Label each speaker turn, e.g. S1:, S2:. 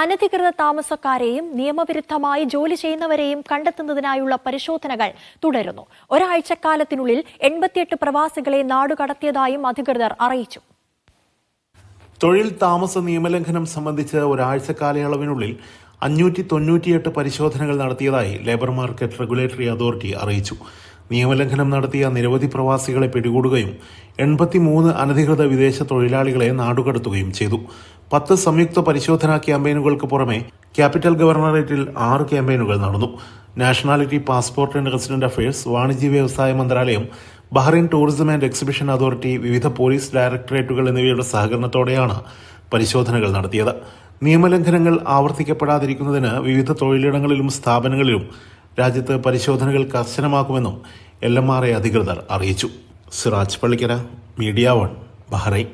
S1: അനധികൃത താമസക്കാരെയും നിയമവിരുദ്ധമായി ജോലി ചെയ്യുന്നവരെയും കണ്ടെത്തുന്നതിനായുള്ള പരിശോധനകൾ തുടരുന്നു. ഒരാഴ്ചക്കാലത്തിനുള്ളിൽ എൺപത്തിയെട്ട് പ്രവാസികളെ നാടുകടത്തിയതായും അധികൃതർ അറിയിച്ചു.
S2: തൊഴിൽ താമസ നിയമലംഘനം സംബന്ധിച്ച് ഒരാഴ്ച കാലയളവിനുള്ളിൽ അഞ്ഞൂറ്റി തൊണ്ണൂറ്റിയെട്ട് പരിശോധനകൾ നടത്തിയതായി ലേബർ മാർക്കറ്റ് റെഗുലേറ്ററി അതോറിറ്റി അറിയിച്ചു. നിയമലംഘനം നടത്തിയ നിരവധി പ്രവാസികളെ പിടികൂടുകയും എൺപത്തിമൂന്ന് അനധികൃത വിദേശ തൊഴിലാളികളെ നാടുകടത്തുകയും ചെയ്തു. പത്ത് സംയുക്ത പരിശോധനാ ക്യാമ്പയിനുകൾക്ക് പുറമെ ക്യാപിറ്റൽ ഗവർണറേറ്റിൽ ആറ് ക്യാമ്പയിനുകൾ നടന്നു. Nationality passport and resident affairs വാണിജ്യ വ്യവസായ മന്ത്രാലയം Bahrain tourism and exhibition authority വിവിധ പോലീസ് ഡയറക്ടറേറ്റുകൾ എന്നിവയുടെ സഹകരണത്തോടെയാണ് പരിശോധനകൾ നടത്തിയത്. നിയമലംഘനങ്ങൾ ആവർത്തിക്കപ്പെടാതിരിക്കുന്നതിന് വിവിധ തൊഴിലിടങ്ങളിലും സ്ഥാപനങ്ങളിലും രാജ്യത്ത് പരിശോധനകൾ കർശനമാക്കുമെന്നും എൽ എം ആർ എ അധികൃതർ അറിയിച്ചു. Siraj Pallikkara media one Bahrain.